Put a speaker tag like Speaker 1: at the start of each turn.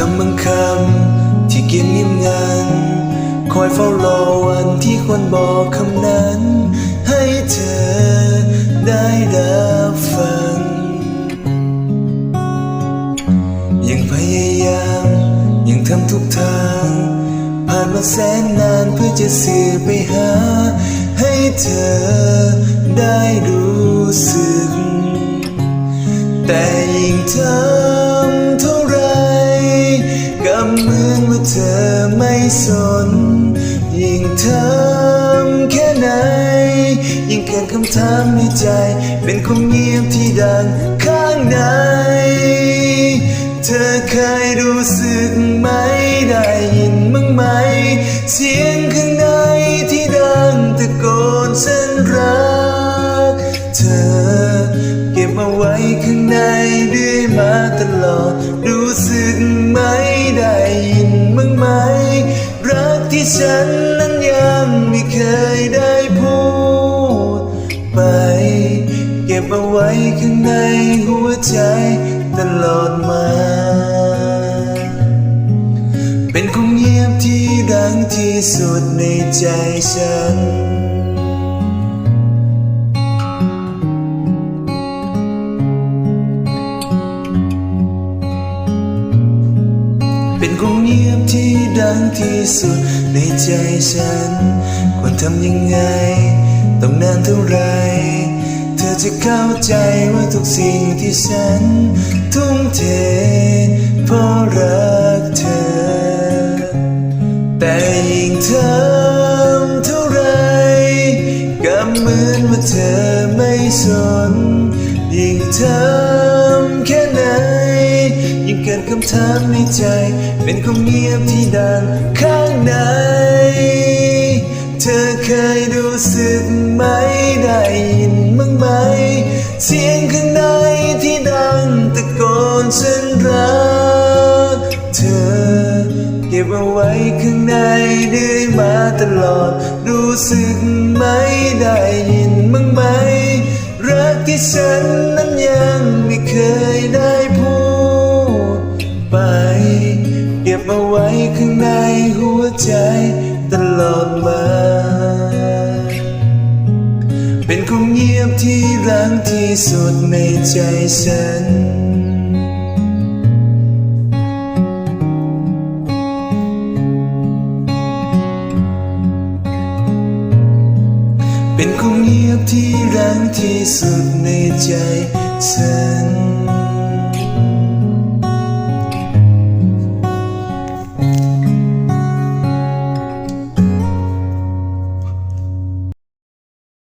Speaker 1: คำบางคำที่เก็บเงียบงัน คอยเฝ้ารอวันที่ควรบอกคำนั้น ให้เธอได้รับฟัง ยังพยายาม ยังทำทุกทาง ผ่านมาแสนนานเพื่อจะสื่อไปหา ให้เธอได้รู้สึก แต่ยิ่งทำเคำถามในใจ เป็นความเงียบที่ดังข้างใน เธอเคยรู้สึกไหมได้ยินมั้งไหม เสียงข้างในที่ดังตะโกนฉันรัก เธอเก็บเอาไว้ข้างในเรื่อยมาตลอด รู้สึกไหมได้ยินมั้งไหม รักที่ฉันนั้นยังไม่เคยได้ ไว้ข้างในหัวใจตลอดมา เป็นคงเงียบที่ดังที่สุดในใจฉันเป็นคงเงียบที่ดังที่สุดในใจฉัน ควรทำยังไง ต้องนานเท่าไร เข้าใจว่าทุกสิ่งที่ฉัน ทุ่มเทเพราะรักเธอ แต่ยิ่งทำเท่าไรก็เหมือนว่าเธอไม่สน ยิ่งทำแค่ไหน ยิ่งเกิดคำถามในใจ เป็นความเงียบที่ดังข้างใน ข้างในที่ดังตะโกนฉันรักเธอ เก็บเอาไว้ข้างในเรื่อยมาตลอด รู้สึกไหมได้ยินมั้งไหม รักที่ฉันนั้นยังไม่เคยได้พูดไป เก็บเอาไว้ข้างในหัวใจตลอดมา งเงียบที่รังที่สุดในใจฉัน เป็นคงเงียบที่รังที่สุดในใจฉัน